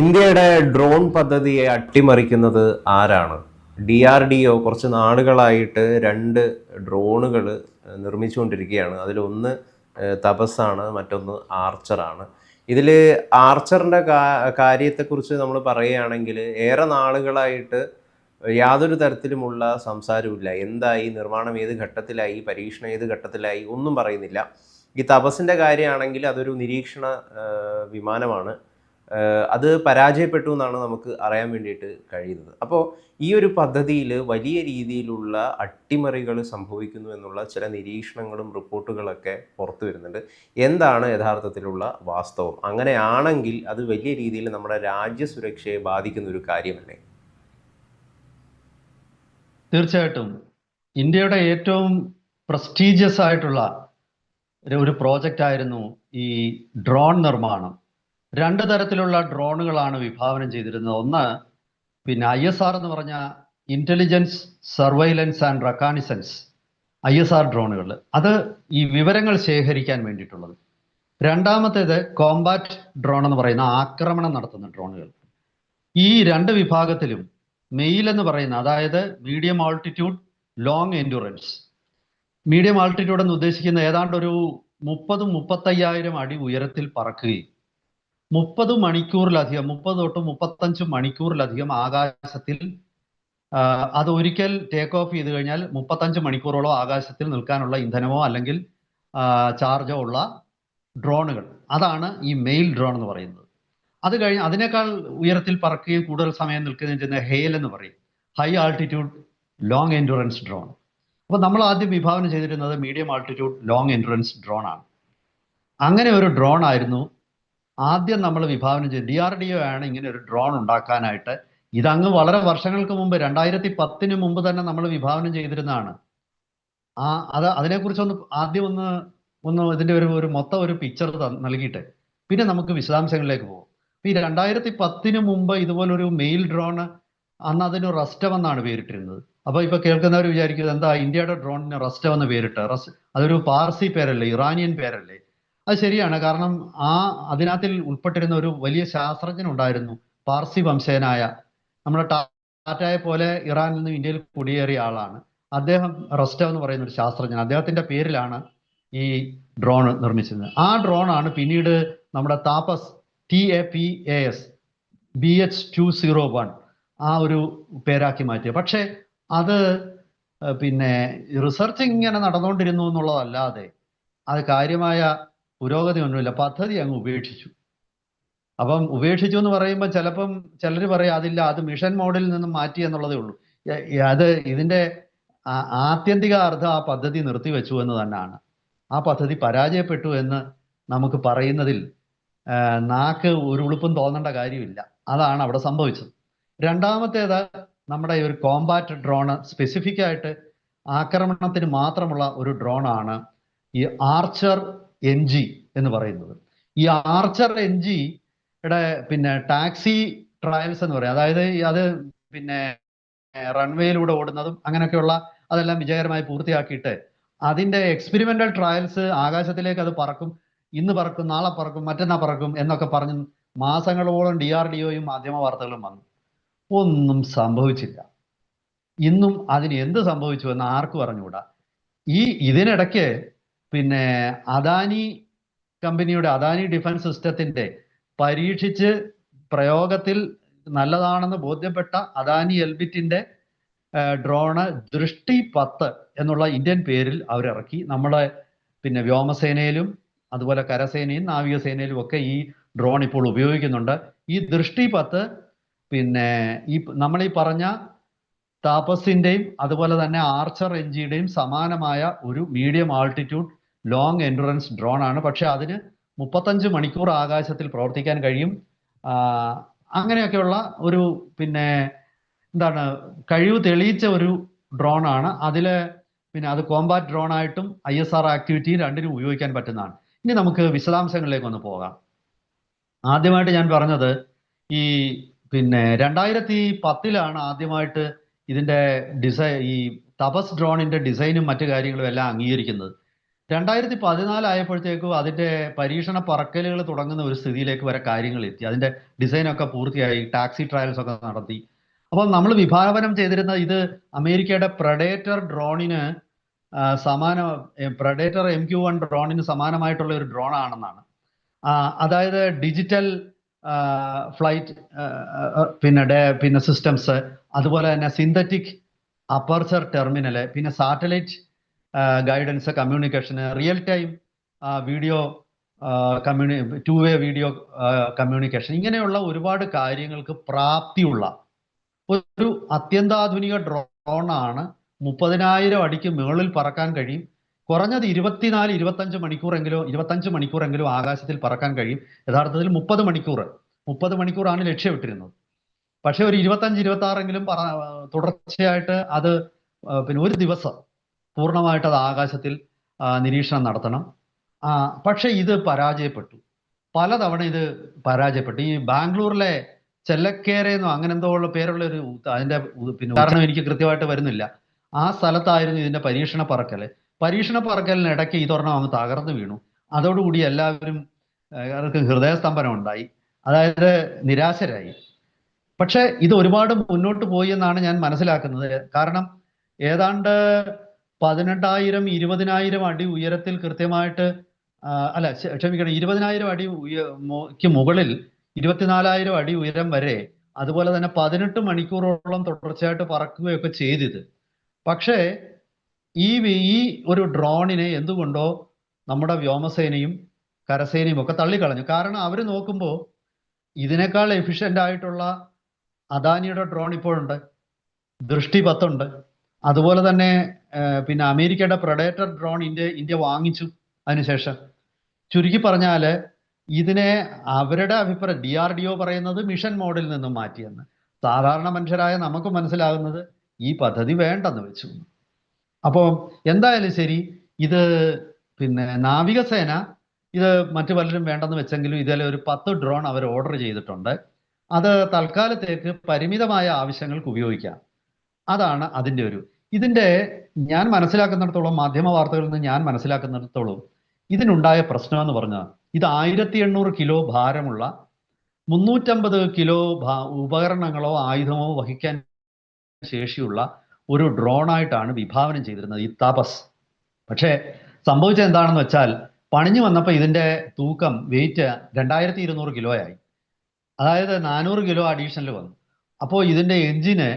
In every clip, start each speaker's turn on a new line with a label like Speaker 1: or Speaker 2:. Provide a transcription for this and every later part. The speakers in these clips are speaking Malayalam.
Speaker 1: ഇന്ത്യയുടെ ഡ്രോൺ പദ്ധതിയെ അട്ടിമറിക്കുന്നത് ആരാണ്? ഡി ആർ ഡി ഒ കുറച്ച് നാളുകളായിട്ട് രണ്ട് ഡ്രോണുകൾ നിർമ്മിച്ചുകൊണ്ടിരിക്കുകയാണ്. അതിലൊന്ന് തപസ്സാണ് മറ്റൊന്ന് ആർച്ചറാണ്. ഇതിൽ ആർച്ചറിന്റെ കാര്യത്തെക്കുറിച്ച് നമ്മൾ പറയുകയാണെങ്കിൽ ഏറെ നാളുകളായിട്ട് യാതൊരു തരത്തിലുമുള്ള സംസാരവുമില്ല. എന്തായി നിർമ്മാണം ഏത് ഘട്ടത്തിലായി പരീക്ഷണം ഏത് ഘട്ടത്തിലായി ഒന്നും പറയുന്നില്ല. ഈ തപസ്സിന്റെ കാര്യമാണെങ്കിൽ അതൊരു നിരീക്ഷണ വിമാനമാണ്. അത് പരാജയപ്പെട്ടു എന്നാണ് നമുക്ക് അറിയാൻ വേണ്ടിയിട്ട് കഴിയുന്നത്. അപ്പോൾ ഈ ഒരു പദ്ധതിയിൽ വലിയ രീതിയിലുള്ള അട്ടിമറികൾ സംഭവിക്കുന്നു എന്നുള്ള ചില നിരീക്ഷണങ്ങളും റിപ്പോർട്ടുകളൊക്കെ പുറത്തു വരുന്നുണ്ട്. എന്താണ് യഥാർത്ഥത്തിലുള്ള വാസ്തവം? അങ്ങനെയാണെങ്കിൽ അത് വലിയ രീതിയിൽ നമ്മുടെ രാജ്യസുരക്ഷയെ ബാധിക്കുന്ന ഒരു കാര്യമല്ലേ?
Speaker 2: തീർച്ചയായിട്ടും. ഇന്ത്യയുടെ ഏറ്റവും പ്രസ്റ്റീജിയസ് ആയിട്ടുള്ള ഒരു- പ്രോജക്റ്റ് ആയിരുന്നു ഈ ഡ്രോൺ നിർമ്മാണം. രണ്ട് തരത്തിലുള്ള ഡ്രോണുകളാണ് വിഭാവനം ചെയ്തിരുന്നത്. ഒന്ന് പിന്നെ ഐ എസ് ആർ എന്ന് പറഞ്ഞ intelligence surveillance and reconnaissance I S R ഡ്രോണുകൾ. അത് ഈ വിവരങ്ങൾ ശേഖരിക്കാൻ വേണ്ടിയിട്ടുള്ളത്. രണ്ടാമത്തേത് കോമ്പാറ്റ് ഡ്രോൺ എന്ന് പറയുന്ന ആക്രമണം നടത്തുന്ന ഡ്രോണുകൾ. ഈ രണ്ട് വിഭാഗത്തിലും മെയിൽ എന്ന് പറയുന്ന അതായത് medium altitude long endurance medium altitude എന്ന് ഉദ്ദേശിക്കുന്ന ഏതാണ്ട് ഒരു മുപ്പതും മുപ്പത്തയ്യായിരം അടി ഉയരത്തിൽ പറക്കുകയും മുപ്പത് മണിക്കൂറിലധികം മുപ്പത് തൊട്ട് മുപ്പത്തഞ്ച് മണിക്കൂറിലധികം ആകാശത്തിൽ അത് ഒരിക്കൽ ടേക്ക് ഓഫ് ചെയ്ത് കഴിഞ്ഞാൽ മുപ്പത്തഞ്ച് മണിക്കൂറോളം ആകാശത്തിൽ നിൽക്കാനുള്ള ഇന്ധനമോ അല്ലെങ്കിൽ ചാർജോ ഉള്ള ഡ്രോണുകൾ അതാണ് ഈ മെയിൽ ഡ്രോൺ എന്ന് പറയുന്നത്. അത് കഴിഞ്ഞ് അതിനേക്കാൾ ഉയരത്തിൽ പറക്കുകയും കൂടുതൽ സമയം നിൽക്കുകയും ചെയ്യുന്ന ഹെയിൽ എന്ന് പറയും. High altitude long endurance drone അപ്പോൾ നമ്മൾ ആദ്യം വിഭാവനം ചെയ്തിരുന്നത് medium altitude long endurance drone ആണ്. അങ്ങനെ ഒരു ഡ്രോൺ ആയിരുന്നു ആദ്യം നമ്മൾ വിഭാവനം ചെയ്ത് ഡി ആർ ഡി ഒ ആണ് ഇങ്ങനെ ഒരു ഡ്രോൺ ഉണ്ടാക്കാനായിട്ട്. ഇതങ്ങ് വളരെ വർഷങ്ങൾക്ക് മുമ്പ് രണ്ടായിരത്തി പത്തിന് മുമ്പ് തന്നെ നമ്മൾ വിഭാവനം ചെയ്തിരുന്നതാണ്. ആ അത് അതിനെക്കുറിച്ചൊന്ന് ആദ്യം ഒന്ന് ഒന്ന് ഇതിന്റെ ഒരു ഒരു മൊത്തം ഒരു പിക്ചർ നൽകിയിട്ട്. പിന്നെ നമുക്ക് വിശദാംശങ്ങളിലേക്ക് പോകും. ഈ രണ്ടായിരത്തി പത്തിന് മുമ്പ് ഇതുപോലൊരു മെയിൽ ഡ്രോൺ അന്ന് അതിന് റസ്റ്റം എന്നാണ് പേരിട്ടിരുന്നത്. അപ്പൊ ഇപ്പൊ കേൾക്കുന്നവർ വിചാരിക്കുന്നത് എന്താ ഇന്ത്യയുടെ ഡ്രോണിന് റസ്റ്റം എന്ന് പേരിട്ട് റസ് അതൊരു പാർസി പേരല്ലേ ഇറാനിയൻ പേരല്ലേ? അത് ശരിയാണ്. കാരണം ആ അതിനകത്തിൽ ഉൾപ്പെട്ടിരുന്ന ഒരു വലിയ ശാസ്ത്രജ്ഞൻ ഉണ്ടായിരുന്നു പാർസി വംശേനായ. നമ്മുടെ ടാറ്റായെ പോലെ ഇറാനിൽ നിന്ന് ഇന്ത്യയിൽ കുടിയേറിയ ആളാണ്. അദ്ദേഹം റസ്റ്റ എന്ന് പറയുന്ന ഒരു ശാസ്ത്രജ്ഞൻ. അദ്ദേഹത്തിന്റെ പേരിലാണ് ഈ ഡ്രോൺ നിർമ്മിച്ചത് ആ ഡ്രോൺ ആണ് പിന്നീട് നമ്മുടെ Tapas T A P A S B H two zero one ആ ഒരു പേരാക്കി മാറ്റിയത്. പക്ഷേ അത് പിന്നെ റിസർച്ച് ഇങ്ങനെ നടന്നുകൊണ്ടിരുന്നു എന്നുള്ളതല്ലാതെ അത് കാര്യമായ പുരോഗതി ഒന്നുമില്ല പദ്ധതി അങ്ങ് ഉപേക്ഷിച്ചു. അപ്പം ഉപേക്ഷിച്ചു എന്ന് പറയുമ്പോൾ ചിലപ്പം ചിലർ പറയും അതില്ല അത് മിഷൻ മോഡിൽ നിന്നും മാറ്റി എന്നുള്ളതേ ഉള്ളൂ. അത് ഇതിന്റെ ആത്യന്തിക അർത്ഥം ആ പദ്ധതി നിർത്തിവെച്ചു എന്ന് തന്നെയാണ് ആ പദ്ധതി പരാജയപ്പെട്ടു എന്ന് നമുക്ക് പറയുന്നതിൽ നാക്ക് ഒരു ഉളുപ്പും തോന്നേണ്ട കാര്യമില്ല. അതാണ് അവിടെ സംഭവിച്ചത്. രണ്ടാമത്തേത് നമ്മുടെ ഒരു കോമ്പാറ്റ് ഡ്രോണ് സ്പെസിഫിക് ആയിട്ട് ആക്രമണത്തിന് മാത്രമുള്ള ഒരു ഡ്രോണാണ് ഈ ആർച്ചർ എൻ ജി എന്ന് പറയുന്നത്. ഈ ആർച്ചർ എൻ ജിയുടെ പിന്നെ ടാക്സി ട്രയൽസ് എന്ന് പറയും. അതായത് അത് പിന്നെ റൺവേയിലൂടെ ഓടുന്നതും അങ്ങനെയൊക്കെയുള്ള അതെല്ലാം വിജയകരമായി പൂർത്തിയാക്കിയിട്ട് അതിന്റെ എക്സ്പെരിമെന്റൽ ട്രയൽസ് ആകാശത്തിലേക്ക് അത് പറക്കും ഇന്ന് പറക്കും നാളെ പറക്കും മറ്റന്നാ പറക്കും എന്നൊക്കെ പറഞ്ഞ് മാസങ്ങളോളം ഡി ആർ ഡി ഒയും മാധ്യമ വാർത്തകളും വന്നു. ഒന്നും സംഭവിച്ചില്ല. ഇന്നും അതിന് എന്ത് സംഭവിച്ചു എന്ന് ആർക്കും അറിഞ്ഞുകൂടാ. ഈ ഇതിനിടയ്ക്ക് പിന്നെ അദാനി കമ്പനിയുടെ അദാനി ഡിഫൻസ് സിസ്റ്റത്തിന്റെ പരീക്ഷിച്ച് പ്രയോഗത്തിൽ നല്ലതാണെന്ന് ബോധ്യപ്പെട്ട അദാനി എൽബിറ്റിന്റെ ഡ്രോണ് ദൃഷ്ടി പത്ത് എന്നുള്ള ഇന്ത്യൻ പേരിൽ അവരിറക്കി. നമ്മളെ പിന്നെ വ്യോമസേനയിലും അതുപോലെ കരസേനയും നാവികസേനയിലും ഒക്കെ ഈ ഡ്രോൺ ഇപ്പോൾ ഉപയോഗിക്കുന്നുണ്ട്. ഈ ദൃഷ്ടി പത്ത് പിന്നെ ഈ നമ്മൾ ഈ പറഞ്ഞ താപസിന്റെയും അതുപോലെ തന്നെ ആർച്ചർ എൻജിയുടെയും സമാനമായ ഒരു medium altitude long endurance drone ആണ്. പക്ഷെ അതിന് മുപ്പത്തഞ്ച് മണിക്കൂർ ആകാശത്തിൽ പ്രവർത്തിക്കാൻ കഴിയും. അങ്ങനെയൊക്കെയുള്ള ഒരു പിന്നെ എന്താണ് കഴിവ് തെളിയിച്ച ഒരു ഡ്രോൺ ആണ്. അതിൽ പിന്നെ അത് കോമ്പാറ്റ് ഡ്രോൺ ആയിട്ടും ഐ എസ് ആർ ആക്ടിവിറ്റി രണ്ടിനും ഉപയോഗിക്കാൻ പറ്റുന്നതാണ്. ഇനി നമുക്ക് വിശദാംശങ്ങളിലേക്ക് ഒന്ന് പോകാം. ആദ്യമായിട്ട് ഞാൻ പറഞ്ഞത് ഈ പിന്നെ രണ്ടായിരത്തി പത്തിലാണ് ആദ്യമായിട്ട് ഇതിന്റെ ഡിസൈ ഈ തപസ് ഡ്രോണിന്റെ ഡിസൈനും മറ്റു കാര്യങ്ങളും എല്ലാം അംഗീകരിക്കുന്നത്. രണ്ടായിരത്തി പതിനാലായപ്പോഴത്തേക്കും അതിന്റെ പരീക്ഷണ പറക്കലുകൾ തുടങ്ങുന്ന ഒരു സ്ഥിതിയിലേക്ക് വരെ കാര്യങ്ങൾ എത്തി. അതിന്റെ ഡിസൈനൊക്കെ പൂർത്തിയായി ടാക്സി ട്രയൽസ് ഒക്കെ നടത്തി. അപ്പോൾ നമ്മൾ വിഭാവനം ചെയ്തിരുന്ന ഇത് അമേരിക്കയുടെ പ്രഡേറ്റർ ഡ്രോണിന് സമാന പ്രഡേറ്റർ എം ക്യു വൺ ഡ്രോണിന് സമാനമായിട്ടുള്ള ഒരു ഡ്രോൺ ആണെന്നാണ്. അതായത് ഡിജിറ്റൽ ഫ്ലൈറ്റ് പിന്നെ ഡേ- പിന്നെ സിസ്റ്റംസ് അതുപോലെ തന്നെ സിന്തറ്റിക് അപ്പർച്ചർ ടെർമിനൽ പിന്നെ സാറ്റലൈറ്റ് ഗൈഡൻസ് കമ്മ്യൂണിക്കേഷന് റിയൽ ടൈം വീഡിയോ കമ്മ്യൂണി ടു വേ വീഡിയോ കമ്മ്യൂണിക്കേഷൻ ഇങ്ങനെയുള്ള ഒരുപാട് കാര്യങ്ങൾക്ക് പ്രാപ്തിയുള്ള ഒരു അത്യന്താധുനിക ഡ്രോണാണ് മുപ്പതിനായിരം അടിക്ക് മുകളിൽ പറക്കാൻ കഴിയും. കുറഞ്ഞത് ഇരുപത്തിനാല് ഇരുപത്തഞ്ച് മണിക്കൂറെങ്കിലും ഇരുപത്തഞ്ച് മണിക്കൂറെങ്കിലും ആകാശത്തിൽ പറക്കാൻ കഴിയും. യഥാർത്ഥത്തിൽ മുപ്പത് മണിക്കൂർ മുപ്പത് മണിക്കൂറാണ് ലക്ഷ്യമിട്ടിരുന്നത്. പക്ഷെ ഒരു ഇരുപത്തഞ്ച് ഇരുപത്തി ആറെങ്കിലും പറ തുടർച്ചയായിട്ട് അത് പിന്നെ ഒരു ദിവസം പൂർണമായിട്ട് അത് ആകാശത്തിൽ നിരീക്ഷണം നടത്തണം. പക്ഷെ ഇത് പരാജയപ്പെട്ടു. പലതവണ ഇത് പരാജയപ്പെട്ടു. ഈ ബാംഗ്ലൂരിലെ ചെല്ലക്കേരെന്നോ അങ്ങനെ എന്തോ ഉള്ള പേരുള്ള ഒരു അതിന്റെ പിന്നെ കാരണം എനിക്ക് കൃത്യമായിട്ട് വരുന്നില്ല. ആ സ്ഥലത്തായിരുന്നു ഇതിന്റെ പരീക്ഷണ പറക്കൽ പരീക്ഷണ പറക്കലിനിടയ്ക്ക് ഇതൊരെണ്ണം അങ്ങ് തകർന്നു വീണു. അതോടുകൂടി എല്ലാവരും ഏഹ്, അവർക്ക് ഹൃദയസ്തംഭനം ഉണ്ടായി അതായത് നിരാശരായി. പക്ഷെ ഇത് ഒരുപാട് മുന്നോട്ട് പോയി എന്നാണ് ഞാൻ മനസ്സിലാക്കുന്നത്. കാരണം ഏതാണ്ട് പതിനെട്ടായിരം ഇരുപതിനായിരം അടി ഉയരത്തിൽ കൃത്യമായിട്ട് അല്ല ക്ഷമിക്കണം ഇരുപതിനായിരം അടി ഉയർക്ക് മുകളിൽ ഇരുപത്തിനാലായിരം അടി ഉയരം വരെ അതുപോലെ തന്നെ പതിനെട്ട് മണിക്കൂറോളം തുടർച്ചയായിട്ട് പറക്കുകയൊക്കെ ചെയ്തിത്. പക്ഷേ ഈ ഈ ഒരു ഡ്രോണിനെ എന്തുകൊണ്ടോ നമ്മുടെ വ്യോമസേനയും കരസേനയും ഒക്കെ തള്ളിക്കളഞ്ഞു. കാരണം അവർ നോക്കുമ്പോൾ ഇതിനേക്കാൾ എഫിഷ്യന്റ് ആയിട്ടുള്ള അദാനിയുടെ ഡ്രോൺ ഇപ്പോഴുണ്ട്. ദൃഷ്ടി പത്തുണ്ട് അതുപോലെ തന്നെ പിന്നെ അമേരിക്കയുടെ പ്രഡേറ്റർ ഡ്രോൺ ഇന്ത്യ ഇന്ത്യ വാങ്ങിച്ചു അതിനുശേഷം. ചുരുക്കി പറഞ്ഞാൽ ഇതിനെ അവരുടെ അഭിപ്രായം ഡി ആർ ഡി ഒ പറയുന്നത് മിഷൻ മോഡിൽ നിന്നും മാറ്റിയെന്ന്. സാധാരണ മനുഷ്യരായ നമുക്ക് മനസ്സിലാകുന്നത് ഈ പദ്ധതി വേണ്ടെന്ന് വെച്ചു. അപ്പോൾ എന്തായാലും ശരി ഇത് പിന്നെ നാവികസേന ഇത് മറ്റു പലരും വേണ്ടെന്ന് വെച്ചെങ്കിലും ഇതിൽ ഒരു പത്ത് ഡ്രോൺ അവർ ഓർഡർ ചെയ്തിട്ടുണ്ട്. അത് തൽക്കാലത്തേക്ക് പരിമിതമായ ആവശ്യങ്ങൾക്ക് ഉപയോഗിക്കാം. അതാണ് അതിന്റെ ഒരു ഇതിന്റെ ഞാൻ മനസ്സിലാക്കുന്നിടത്തോളം മാധ്യമ വാർത്തകളിൽ നിന്ന് ഞാൻ മനസ്സിലാക്കുന്നിടത്തോളം ഇതിനുണ്ടായ പ്രശ്നം എന്ന് പറഞ്ഞാൽ ഇത് ആയിരത്തി എണ്ണൂറ് കിലോ ഭാരമുള്ള മുന്നൂറ്റമ്പത് കിലോ ഭാ- ഉപകരണങ്ങളോ ആയുധമോ വഹിക്കാൻ ശേഷിയുള്ള ഒരു ഡ്രോണായിട്ടാണ് വിഭാവനം ചെയ്തിരുന്നത് ഈ താപസ് പക്ഷേ സംഭവിച്ചത് എന്താണെന്ന് വെച്ചാൽ പണിഞ്ഞു വന്നപ്പോൾ ഇതിന്റെ തൂക്കം വെയിറ്റ് രണ്ടായിരത്തി ഇരുന്നൂറ് ആയി. അതായത് നാനൂറ് കിലോ അഡീഷണൽ വന്നു അപ്പോൾ ഇതിന്റെ എഞ്ചിന്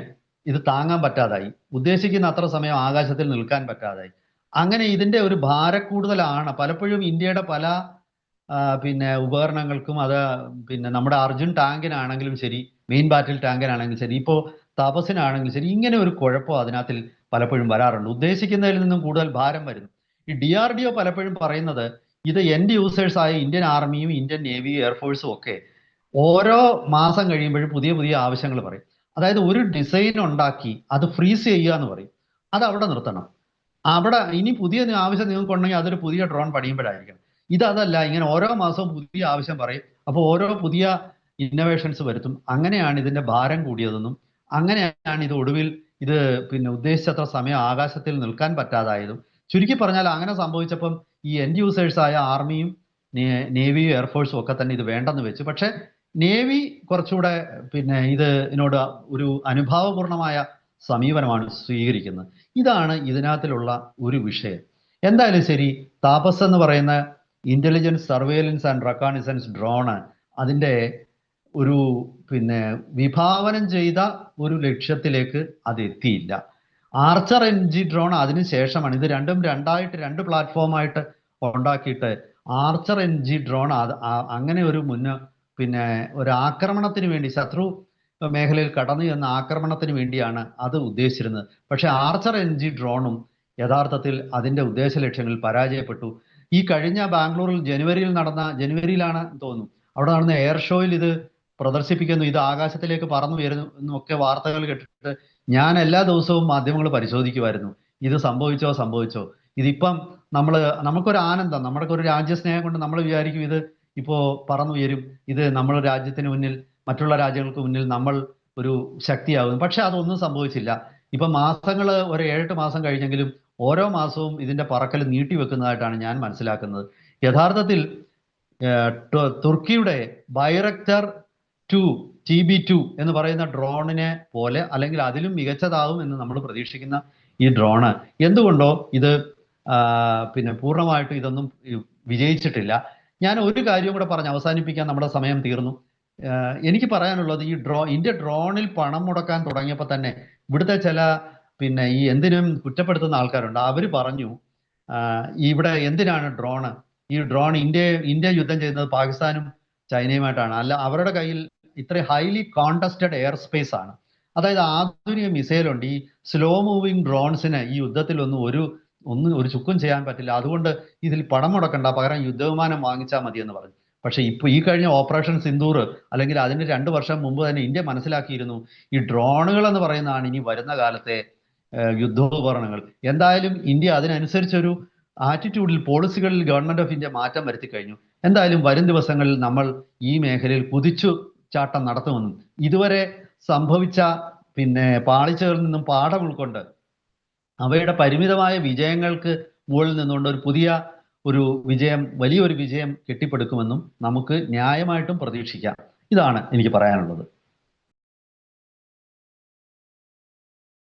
Speaker 2: ഇത് താങ്ങാൻ പറ്റാതായി. ഉദ്ദേശിക്കുന്ന അത്ര സമയം ആകാശത്തിൽ നിൽക്കാൻ പറ്റാതായി. അങ്ങനെ ഇതിന്റെ ഒരു ഭാരക്കൂടുതലാണ്. പലപ്പോഴും ഇന്ത്യയുടെ പല പിന്നെ ഉപകരണങ്ങൾക്കും അത് പിന്നെ നമ്മുടെ അർജുൻ ടാങ്കിനാണെങ്കിലും ശരി മെയിൻ ബാറ്റിൽ ടാങ്കിനാണെങ്കിലും ശരി ഇപ്പോൾ തപസിനാണെങ്കിലും ശരി ഇങ്ങനെ ഒരു കുഴപ്പം അതിനകത്തിൽ പലപ്പോഴും വരാറുണ്ട്. ഉദ്ദേശിക്കുന്നതിൽ നിന്നും കൂടുതൽ ഭാരം വരുന്നു. ഈ ഡി ആർ ഡി ഒ പലപ്പോഴും പറയുന്നത് ഇത് യൂസേഴ്സ് ആയ ഇന്ത്യൻ ആർമിയും ഇന്ത്യൻ നേവിയും എയർഫോഴ്സും ഒക്കെ ഓരോ മാസം കഴിയുമ്പോഴും പുതിയ പുതിയ ആവശ്യങ്ങൾ പറയും. അതായത് ഒരു ഡിസൈൻ ഉണ്ടാക്കി അത് ഫ്രീസ് ചെയ്യുക എന്ന് പറയും. അത് അവിടെ നിർത്തണം. അവിടെ ഇനി പുതിയ ആവശ്യം നിങ്ങൾക്ക് ഉണ്ടെങ്കിൽ അതൊരു പുതിയ ഡ്രോൺ പണിയുമ്പോഴായിരിക്കണം. അതല്ല ഇങ്ങനെ ഓരോ മാസവും പുതിയ ആവശ്യം പറയും. അപ്പോൾ ഓരോ പുതിയ ഇന്നോവേഷൻസ് വരുത്തും. അങ്ങനെയാണ് ഇതിന്റെ ഭാരം കൂടിയതെന്നും അങ്ങനെയാണ് ഇത് ഒടുവിൽ ഇത് പിന്നെ ഉദ്ദേശിച്ചത്ര സമയം ആകാശത്തിൽ നിൽക്കാൻ പറ്റാതായതും. ചുരുക്കി പറഞ്ഞാൽ അങ്ങനെ സംഭവിച്ചപ്പം ഈ എൻഡ് യൂസേഴ്സായ ആർമിയും നേവിയും എയർഫോഴ്സും ഒക്കെ തന്നെ ഇത് വേണ്ടെന്ന് വെച്ചു. പക്ഷെ നേവി കുറച്ചുകൂടെ പിന്നെ ഇത് ഇതിനോട് ഒരു അനുഭാവപൂർണമായ സമീപനമാണ് സ്വീകരിക്കുന്നത്. ഇതാണ് ഇതിനകത്തിലുള്ള ഒരു വിഷയം. എന്തായാലും ശരി താപസ് എന്ന് പറയുന്ന intelligence surveillance and reconnaissance drone അതിന്റെ ഒരു പിന്നെ വിഭാവനം ചെയ്ത ഒരു ലക്ഷ്യത്തിലേക്ക് അത് എത്തിയില്ല. ആർച്ചർ എൻ ജി ഡ്രോൺ അതിന് ശേഷമാണ് ഇത് രണ്ടും രണ്ടായിട്ട് രണ്ട് പ്ലാറ്റ്ഫോമായിട്ട് ഉണ്ടാക്കിയിട്ട് ആർച്ചർ എൻ ജി ഡ്രോൺ അത് അങ്ങനെ ഒരു മുന്ന പിന്നെ ഒരു ആക്രമണത്തിന് വേണ്ടി ശത്രു മേഖലയിൽ കടന്നു എന്ന ആക്രമണത്തിന് വേണ്ടിയാണ് അത് ഉദ്ദേശിച്ചിരുന്നത്. പക്ഷേ ആർച്ചർ എൻ ജി ഡ്രോണും യഥാർത്ഥത്തിൽ അതിന്റെ ഉദ്ദേശ ലക്ഷ്യങ്ങളിൽ പരാജയപ്പെട്ടു. ഈ കഴിഞ്ഞ ബാംഗ്ലൂരിൽ ജനുവരിയിൽ നടന്ന ജനുവരിയിലാണ് തോന്നുന്നു. അവിടെ നടന്ന എയർ ഷോയിൽ ഇത് പ്രദർശിപ്പിക്കുന്നു ഇത് ആകാശത്തിലേക്ക് പറന്നു വരുന്നു എന്നൊക്കെ വാർത്തകൾ കേട്ടിട്ട് ഞാൻ എല്ലാ ദിവസവും മാധ്യമങ്ങൾ പരിശോധിക്കുമായിരുന്നു. ഇത് സംഭവിച്ചോ സംഭവിച്ചോ? ഇതിപ്പം നമ്മൾ നമുക്കൊരു ആനന്ദം നമ്മുടെ ഒരു രാജ്യസ്നേഹം കൊണ്ട് നമ്മൾ വിചാരിക്കും ഇത് ഇപ്പോ പറന്നുയരും. ഇത് നമ്മുടെ രാജ്യത്തിന് മുന്നിൽ മറ്റുള്ള രാജ്യങ്ങൾക്ക് മുന്നിൽ നമ്മൾ ഒരു ശക്തിയാകും പക്ഷെ അതൊന്നും സംഭവിച്ചില്ല. ഇപ്പൊ മാസങ്ങൾ ഒരു ഏഴെട്ട് മാസം കഴിഞ്ഞെങ്കിലും ഓരോ മാസവും ഇതിന്റെ പറക്കൽ നീട്ടിവെക്കുന്നതായിട്ടാണ് ഞാൻ മനസ്സിലാക്കുന്നത്. യഥാർത്ഥത്തിൽ തുർക്കിയുടെ Bayraktar two T B two എന്ന് പറയുന്ന ഡ്രോണിനെ പോലെ അല്ലെങ്കിൽ അതിലും മികച്ചതാകും എന്ന് നമ്മൾ പ്രതീക്ഷിക്കുന്ന ഈ ഡ്രോണ്. എന്തുകൊണ്ടോ ഇത് പിന്നെ പൂർണമായിട്ടും ഇതൊന്നും വിജയിച്ചിട്ടില്ല. ഞാൻ ഒരു കാര്യം കൂടെ പറഞ്ഞ് അവസാനിപ്പിക്കാൻ നമ്മുടെ സമയം തീർന്നു. എനിക്ക് പറയാനുള്ളത് ഈ ഡ്രോ ഇന്ത്യ ഡ്രോണിൽ പണം മുടക്കാൻ തുടങ്ങിയപ്പോൾ തന്നെ ഇവിടുത്തെ ചില പിന്നെ ഈ എന്തിനും കുറ്റപ്പെടുത്തുന്ന ആൾക്കാരുണ്ട്. അവർ പറഞ്ഞു ഇവിടെ എന്തിനാണ് ഡ്രോണ്? ഈ ഡ്രോൺ ഇന്ത്യ ഇന്ത്യ യുദ്ധം ചെയ്യുന്നത് പാകിസ്ഥാനും ചൈനയുമായിട്ടാണ്. അല്ല അവരുടെ കയ്യിൽ ഇത്ര ഹൈലി കോണ്ടസ്റ്റഡ് എയർ സ്പേസ് ആണ്. അതായത് ആധുനിക മിസൈലുണ്ട് ഈ സ്ലോ മൂവിങ് ഡ്രോൺസിന് ഈ യുദ്ധത്തിലൊന്നും ഒരു ഒന്നും ഒരു ചുക്കും ചെയ്യാൻ പറ്റില്ല. അതുകൊണ്ട് ഇതിൽ പണം മുടക്കണ്ട പകരം യുദ്ധവിമാനം വാങ്ങിച്ചാൽ മതി എന്ന് പറഞ്ഞു. പക്ഷെ ഇപ്പൊ ഈ കഴിഞ്ഞ ഓപ്പറേഷൻ സിന്ദൂർ അല്ലെങ്കിൽ അതിന് രണ്ട് വർഷം മുമ്പ് തന്നെ ഇന്ത്യ മനസ്സിലാക്കിയിരുന്നു ഈ ഡ്രോണുകൾ എന്ന് പറയുന്നതാണ് ഇനി വരുന്ന കാലത്തെ യുദ്ധോപകരണങ്ങൾ. എന്തായാലും ഇന്ത്യ അതിനനുസരിച്ചൊരു ആറ്റിറ്റ്യൂഡിൽ പോളിസികളിൽ ഗവൺമെന്റ് ഓഫ് ഇന്ത്യ മാറ്റം വരുത്തി കഴിഞ്ഞു. എന്തായാലും വരും ദിവസങ്ങളിൽ നമ്മൾ ഈ മേഖലയിൽ കുതിച്ചു ചാട്ടം നടത്തുമെന്നും ഇതുവരെ സംഭവിച്ച പിന്നെ പാളിച്ചകളിൽ നിന്നും പാഠം ഉൾക്കൊണ്ട് അവയുടെ പരിമിതമായ വിജയങ്ങൾക്ക് മുകളിൽ നിന്നുകൊണ്ട് ഒരു പുതിയ ഒരു വിജയം വലിയൊരു വിജയം കെട്ടിപ്പടുക്കുമെന്നും നമുക്ക് ന്യായമായിട്ടും പ്രതീക്ഷിക്കാം. ഇതാണ് എനിക്ക് പറയാനുള്ളത്.